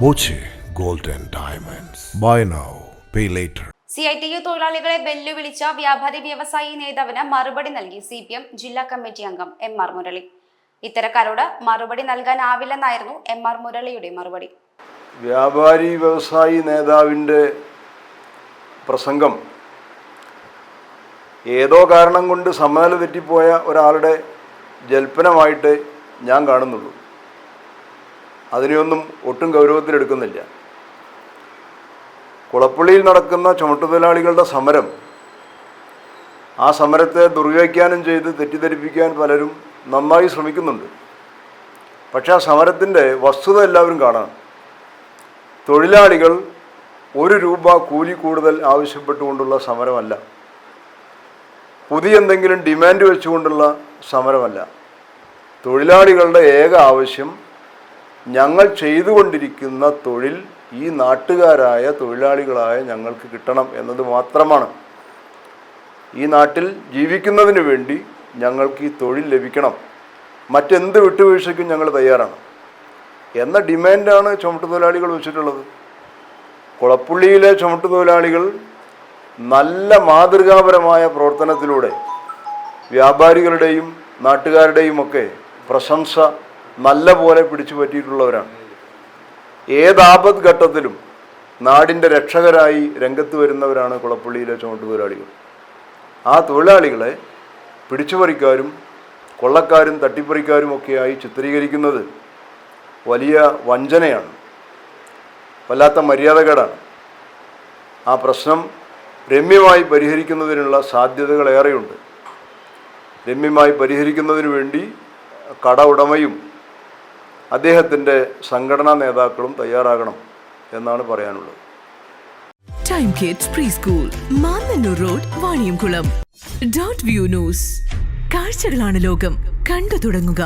Boche gold Diamonds. Buy now, pay later. C I T U തൊഴിലാളികളെ വെല്ലുവിളിച്ച വ്യാപാരി വ്യവസായി നേതാവിന് മറുപടി നൽകി സി പി എം ജില്ലാ കമ്മിറ്റി അംഗം എം ആർ മുരളി ഇത്തരക്കാരോട് മറുപടി നൽകാനാവില്ലെന്നായിരുന്നു എം ആർ മുരളിയുടെ മറുപടി വ്യാപാരി വ്യവസായി നേതാവിന്റെ പ്രസംഗം ഏതോ കാരണം കൊണ്ട് സമ്മേളനം തെറ്റിപ്പോയ ഒരാളുടെ ജൽപ്പനമായിട്ട് ഞാൻ കാണുന്നുള്ളൂ അതിനെയൊന്നും ഒട്ടും ഗൗരവത്തിലെടുക്കുന്നില്ല. കുളപ്പള്ളിയിൽ നടക്കുന്ന ചുമട്ടുതൊഴിലാളികളുടെ സമരം ആ സമരത്തെ ദുർവ്യാഖ്യാനം ചെയ്ത് തെറ്റിദ്ധരിപ്പിക്കാൻ പലരും നന്നായി ശ്രമിക്കുന്നുണ്ട്. പക്ഷേ ആ സമരത്തിന്റെ വസ്തുത എല്ലാവരും കാണാം. തൊഴിലാളികൾ ഒരു രൂപ കൂലി കൂടുതൽ ആവശ്യപ്പെട്ടുകൊണ്ടുള്ള സമരമല്ല. പുതിയ എന്തെങ്കിലും ഡിമാൻഡ് വെച്ചുകൊണ്ടുള്ള സമരമല്ല. തൊഴിലാളികളുടെ ഏക ആവശ്യം ഞങ്ങൾ ചെയ്തുകൊണ്ടിരിക്കുന്ന തൊഴിൽ ഈ നാട്ടുകാരായ തൊഴിലാളികളായ ഞങ്ങൾക്ക് കിട്ടണം എന്നത് മാത്രമാണ്. ഈ നാട്ടിൽ ജീവിക്കുന്നതിന് വേണ്ടി ഞങ്ങൾക്ക് ഈ തൊഴിൽ ലഭിക്കണം. മറ്റെന്ത് വിട്ടുവീഴ്ചയ്ക്കും ഞങ്ങൾ തയ്യാറാണ്. എന്ന ഡിമാൻഡാണ് ചുമട്ടുതൊഴിലാളികൾ വെച്ചിട്ടുള്ളത്. കുളപ്പുള്ളിയിലെ ചുമട്ടുതൊഴിലാളികൾ നല്ല മാതൃകാപരമായ പ്രവർത്തനത്തിലൂടെ വ്യാപാരികളുടെയും നാട്ടുകാരുടെയും ഒക്കെ പ്രശംസ നല്ല പോലെ പിടിച്ചു പറ്റിയിട്ടുള്ളവരാണ്. ഏതാപത് ഘട്ടത്തിലും നാടിന്റെ രക്ഷകരായി രംഗത്ത് വരുന്നവരാണ് കുളപ്പള്ളിയിലെ ചുമട്ടുതൊഴിലാളികൾ ആ തൊഴിലാളികളെ പിടിച്ചുപറിക്കാരും കൊള്ളക്കാരും തട്ടിപ്പറിക്കാരും ഒക്കെയായി ചിത്രീകരിക്കുന്നത് വലിയ വഞ്ചനയാണ്. വല്ലാത്ത മര്യാദകേടാണ്. ആ പ്രശ്നം രമ്യമായി പരിഹരിക്കുന്നതിനുള്ള സാധ്യതകൾ ഏറെയുണ്ട് രമ്യമായി പരിഹരിക്കുന്നതിന് വേണ്ടി കട ഉടമയും അദ്ദേഹത്തിന്റെ സംഘടനാ നേതാക്കളും തയ്യാറാകണം എന്നാണ് പറയാനുള്ളത്. Time kids pre school Mannanur road Vaniyamkulam dot view news കാഴ്ചകളാണ് ലോകം. കണ്ടു തുടങ്ങുക.